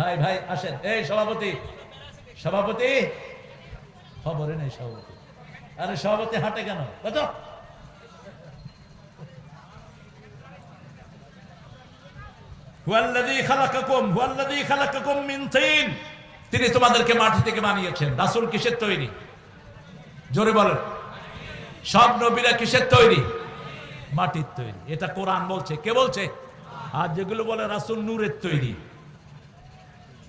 ভাই ভাই, আসেন। এই, সভাপতি। সভাপতি? খবরে নেই সভাপতি। আরে, সভাপতি হাঁটে কেন? তিনি তোমাদেরকে মাটি থেকে বানিয়েছেন। রাসুল কিসের তৈরি? জোরে বলেন। সব নবীরা কিসের তৈরি? মাটির তৈরি। এটা কোরআন বলছে। কে বলছে? আর যেগুলো বলে রাসুল নূরের তৈরি।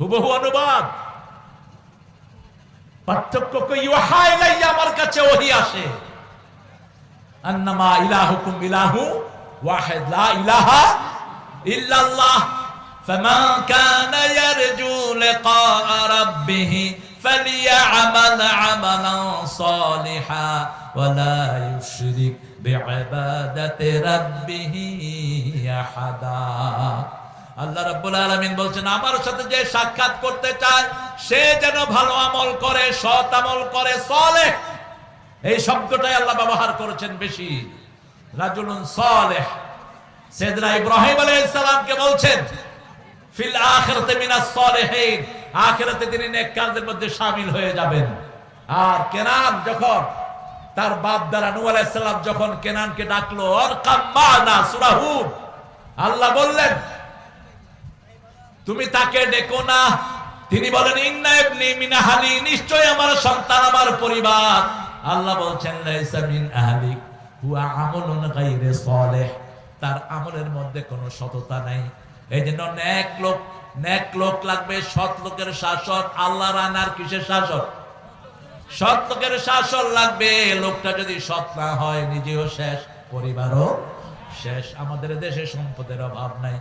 হুবহু অনুবাদ পার্থক্য কি ইউহা ইলাইয়া আমার কাছে ওহী আসে আন্নামা ইলাহুকুম ইলাহু ওয়াহিদ লা ইলাহা ইল্লাল্লাহ فمن كان يرجو لقاء ربه فليعمل عملا صالحا ولا يشرك بعبادة ربه أحدا আল্লাহ রাব্বুল আলামিন বলছেন, আমার সাথে যে সাক্ষাৎ করতে চায়, সে যেন ভালো আমল করে, সৎ আমল করে, সলেহ। এই শব্দটাই আল্লাহ ব্যবহার করেছেন বেশি। রাজুলুন সালেহ। সেদনা ইব্রাহিম আলাইহিস সালামকে বলছেন, ফিল আখিরাতে মিনাস সালিহিন। আখিরাতে তিনি নেককারদের মধ্যে শামিল হয়ে যাবেন। আর কেনান যখন, তার বাপ দ্বারা নূহ আলাইহিস যখন কেনানকে ডাকলো আর কাম্মানা সূরা হুদ আল্লাহ বললেন তুমি তাকে ডেকো না। তিনি বলেন, ইন্না ইবনি মিন আহলি নিশ্চয় আমার সন্তান, আমার পরিবার। আল্লাহ বলছেন, লাইসা মিন আহলিক, হুয়া আমলুন গায়রে সালেহ। তার আমলের মধ্যে কোনো সততা নাই। এই জন্য ন্যাক লোক ন্যাক লোক লাগবে, সৎ লোকের শাসন আল্লাহর আনার কিসের শাসন? সৎ লোকের শাসন লাগবে, লোকটা যদি সৎ না হয়, নিজেও শেষ, পরিবারও শেষ। আমাদের দেশে সম্পদের অভাব নাই।